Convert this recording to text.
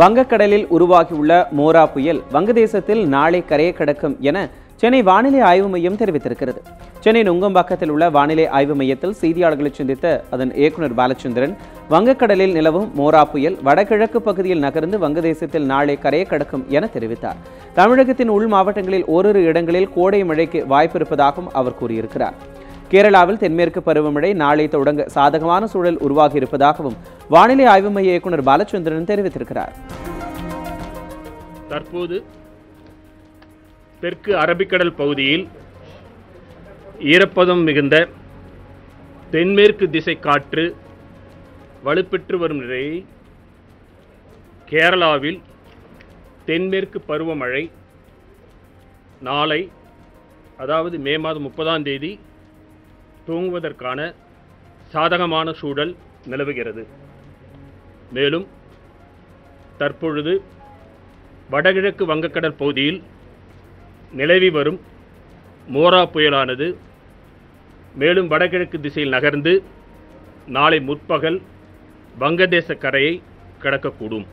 வங்கக்கடலில் உருவாகியுள்ள மோரா புயல் வங்கதேசத்தில் நாளை கரையை கடக்கும் என சென்னை வானிலை ஆய்வு மையம் தெரிவித்திருக்கிறது. சென்னை நுங்கம்பாக்கத்தில் உள்ள வானிலை ஆய்வு மையத்தில் செய்தியாளர்களை சந்தித்த அதன் இயக்குனர் பாலச்சந்திரன் வங்கக்கடலில் நிலவும் மோரா புயல் வடகிழக்கு பகுதியில் நகர்ந்து வங்கதேசத்தில் நாளை கரையை கடக்கும் என தெரிவித்தார். தமிழகத்தின் உள் மாவட்டங்களில் ஓரிரு இடங்களில் கோடை மழைக்கு வாய்ப்பு இருப்பதாகவும் அவர் கூறியிருக்கிறார். கேரளாவில் தென்மேற்கு பருவமழை நாளை தொடங்க சாதகமான சூழல் உருவாகி இருப்பதாகவும் வானிலை ஆய்வு மைய இயக்குனர் பாலச்சந்திரன் தெரிவித்திருக்கிறார். தற்போது தெற்கு அரபிக்கடல் பகுதியில் ஈரப்பதம் மிகுந்த தென்மேற்கு திசை காற்று வலுப்பெற்று வரும் நிலையை கேரளாவில் தென்மேற்கு பருவமழை நாளை அதாவது மே மாதம் முப்பதாம் தேதி தூங்குவதற்கான சாதகமான சூழல் நிலவுகிறது. மேலும் தற்பொழுது வடகிழக்கு வங்கக்கடல் பகுதியில் நிலவி வரும் மோரா புயலானது மேலும் வடகிழக்கு திசையில் நகர்ந்து நாளை முற்பகல் வங்கதேச கரையை கடக்கக்கூடும்.